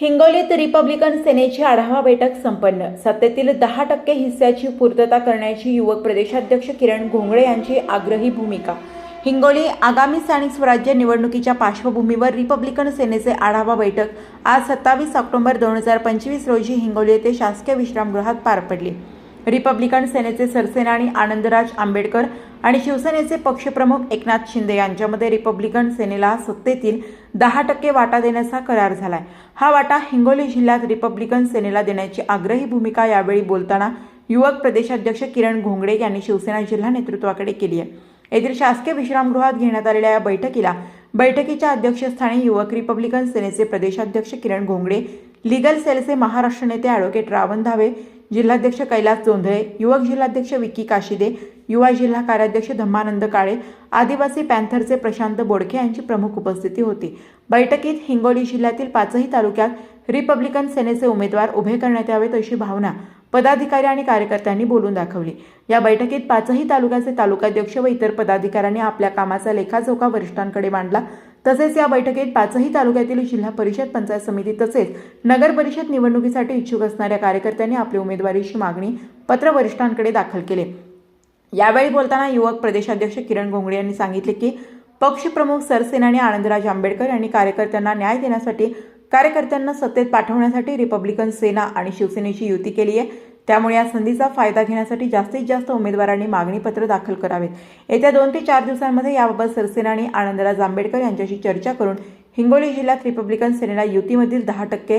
हिंगोलीत रिपब्लिकन सेनेची आढावा बैठक संपन्न. सत्तेतील दहा टक्के हिस्स्याची पूर्तता करण्याची युवक प्रदेशाध्यक्ष किरण घोंगळे यांची आग्रही भूमिका. हिंगोली आगामी स्थानिक स्वराज्य निवडणुकीच्या पार्श्वभूमीवर रिपब्लिकन सेनेचे आढावा बैठक आज सत्तावीस ऑक्टोबर दोन हजार पंचवीस रोजी हिंगोली येथे शासकीय विश्रामगृहात पार पडली. रिपब्लिकन सेनेचे सरसेनानी आनंदराज आंबेडकर आणि शिवसेनेचे पक्षप्रमुख एकनाथ शिंदे यांच्यामध्ये रिपब्लिकन सेनेला सत्तेतील दहा टक्के वाटा देण्याचा करार झालाय. हा वाटा हिंगोली जिल्ह्यात रिपब्लिकन सेनेला देण्याची आग्रही भूमिका यावेळी बोलताना युवक प्रदेशाध्यक्ष किरण घोंगडे यांनी शिवसेना जिल्हा नेतृत्वाकडे केली आहे. येथील शासकीय विश्रामगृहात घेण्यात आलेल्या या बैठकीला बैठकीच्या अध्यक्षस्थानी युवक रिपब्लिकन सेनेचे प्रदेशाध्यक्ष किरण घोंगडे लिगल सेलचे महाराष्ट्र नेते ॲडव्होकेट रावण धावे जिल्हाध्यक्ष कैलास जोंधळे युवक जिल्हाध्यक्ष विकी काशिदे युवा जिल्हा कार्याध्यक्ष धम्मानंद काळे आदिवासी पॅन्थरचे प्रशांत बोडके यांची प्रमुख उपस्थिती होती. बैठकीत हिंगोली जिल्ह्यातील पाचही तालुक्यात रिपब्लिकन सेनेचे उमेदवार उभे करण्यात यावेत अशी भावना पदाधिकारी आणि कार्यकर्त्यांनी बोलून दाखवली. या बैठकीत पाचही तालुक्याचे तालुकाध्यक्ष व इतर पदाधिकाऱ्यांनी आपल्या कामाचा लेखाजोखा वरिष्ठांकडे मांडला. तसेच या बैठकीत पाचही तालुक्यातील जिल्हा परिषद पंचायत समिती तसेच नगर परिषद निवडणुकीसाठी इच्छुक असणाऱ्या कार्यकर्त्यांनी आपली उमेदवारीची मागणी पत्र वरिष्ठांकडे दाखल केले. यावेळी बोलताना युवक प्रदेशाध्यक्ष किरण घोंगडे यांनी सांगितले की पक्षप्रमुख सरसेनानी आनंदराज आंबेडकर यांनी कार्यकर्त्यांना न्याय देण्यासाठी कार्यकर्त्यांना सत्तेत पाठवण्यासाठी रिपब्लिकन सेना आणि शिवसेनेची युती केली आहे. त्यामुळे या संधीचा फायदा घेण्यासाठी जास्तीत जास्त उमेदवारांनी मागणीपत्र दाखल करावेत. येत्या दोन ते चार दिवसांमध्ये याबाबत सरसेना आणि आनंदराज आंबेडकर यांच्याशी चर्चा करून हिंगोली जिल्ह्यात रिपब्लिकन सेनेला युतीमधील दहा टक्के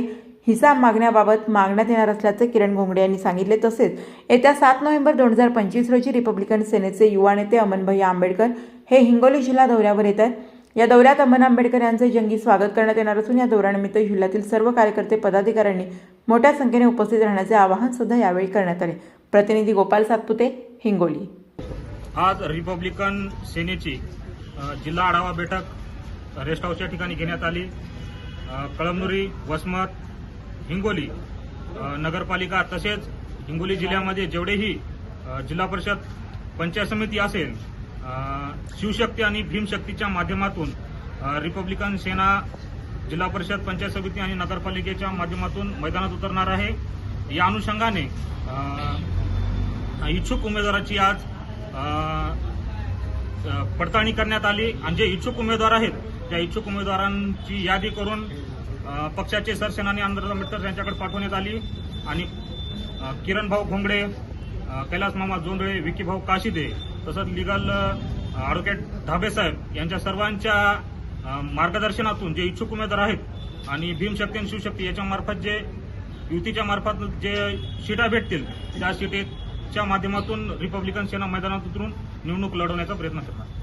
हिसाब मागण्याबाबत मागण्यात येणार असल्याचे किरण घोंगडे यांनी सांगितले. तसेच येत्या सात नोव्हेंबर दोन हजार पंचवीस रोजी रिपब्लिकन सेनेचे युवा नेते अमनभैया आंबेडकर हे हिंगोली जिल्हा दौऱ्यावर येत आहेत. या दौऱ्यात अमन आंबेडकर यांचे जंगी स्वागत करण्यात येणार असून या दौऱ्यानिमित्त जिल्ह्यातील सर्व कार्यकर्ते पदाधिकाऱ्यांनी मोठ्या संख्येने उपस्थित राहण्याचे आवाहन सुद्धा यावेळी करण्यात आले. प्रतिनिधी गोपाल सातपुते हिंगोली. आज रिपब्लिकन सेनेची जिल्हा आढावा बैठक रेस्ट हाऊसच्या ठिकाणी घेण्यात आली. कळमनुरी वसमत हिंगोली नगरपालिका तसेच हिंगोली जिल्ह्यामध्ये जेवढेही जिल्हा परिषद पंचायत समिती असेल शिवशक्ती आणि भीमशक्तीच्या माध्यमातून रिपब्लिकन सेना जिल्हा परिषद पंचायत समिती आणि नगरपालिकेच्या माध्यमातून मैदानात उतरणार आहे. या अनुषंगाने इच्छुक उमेदवाराची आज पडताळणी करण्यात आली. आणि जे इच्छुक उमेदवार आहेत त्या इच्छुक उमेदवारांची यादी करून पक्षाचे सरसेनानी आंध्र आंबेडकर यांच्याकडे पाठवण्यात आली. आणि किरण भाऊ घोंगडे कैलास मामा जोंडळे विकी भाऊ काशिदे तसंच लिगल ॲडव्होकेट धाबेसाहेब यांच्या सर्वांच्या मार्गदर्शनातून जे इच्छुक उमेदवार आहेत आणि भीमशक्ती आणि शिवशक्ती याच्या मार्फत जे युतीच्या मार्फत जे सीटा भेटतील त्या सीटेच्या माध्यमातून रिपब्लिकन सेना मैदानात उतरून निवडणूक लढवण्याचा प्रयत्न करणार.